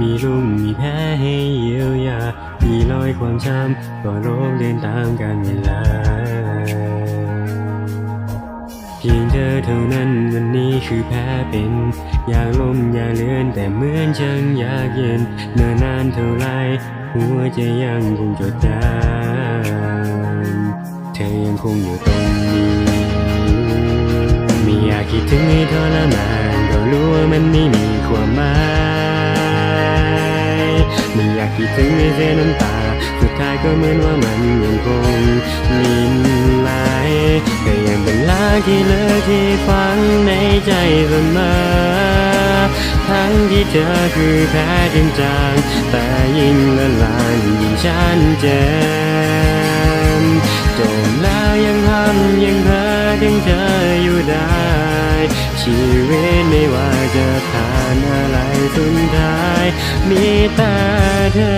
มีรุ่มมีแพ้ให้เยียวยา มีรอยความช้ำก็โลงเดินตามกาลเวลา เพียงเธอเท่านั้นวันนี้คือแพ้เป็น อยากลมอยากเลื่อนแต่เหมือนฉันอยากเย็นเนิ่นนานเท่าไรหัวใจยังคงจดจำเธอยังคงอยู่ตรงนี้ ไม่อยากคิดถึงให้เสียน้ำตา สุดท้ายก็เหมือนว่ามันยังคงลินไหลแต่ยังเป็นลาที่เลือที่ฝังในใจเสมอทั้งที่เธอคือแพ้จริงจังแต่ยิ่งละลายยิ่งชัดเจนจมแล้วยังทำยังเพ้ ชีวิตไม่ว่าจะผ่านอะไรสุดท้าย มีแต่เธอ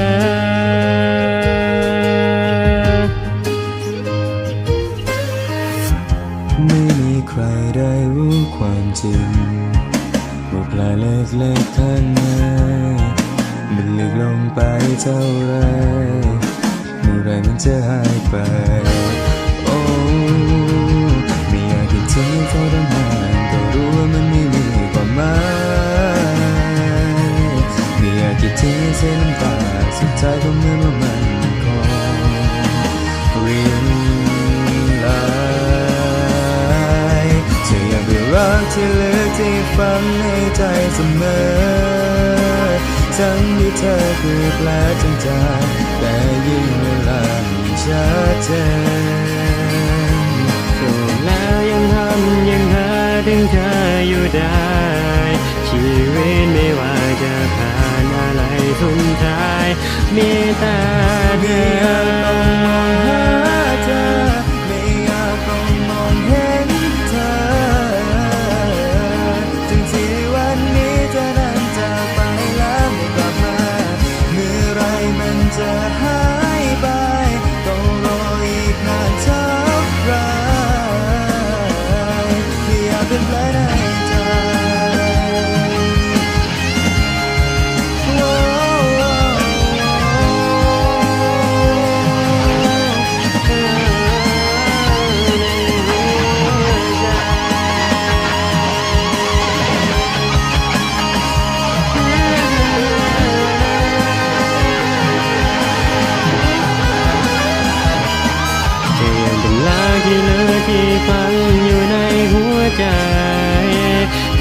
ไม่มีใครได้รู้ความจริงว่าแผลเล็กๆข้างในมันลึกลงไปเท่าไรเมื่อไรมันจะหายไป ส้นน้ำตาสุดท้ายก็เหมือนว่ามันคงรินไหลเธออยากเป็นรักที่ลึกที่ฝังในใจเสมอ ทั้งที่เธอคือแผลจนจางแต่ยิ่งเวลายิ่งชัดเจนก็แล้วยังทำยังหาถึงเธออยู่ได้ อะไรทุนท้ายมีแต่เธอ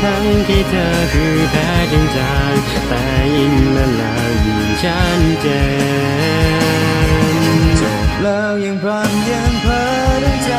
ทั้งที่เธอคือแพ้จริงจังแต่ยิ่งละลายยิ่งชัดเจนจบแล้วยังพลันยังเพลินใจ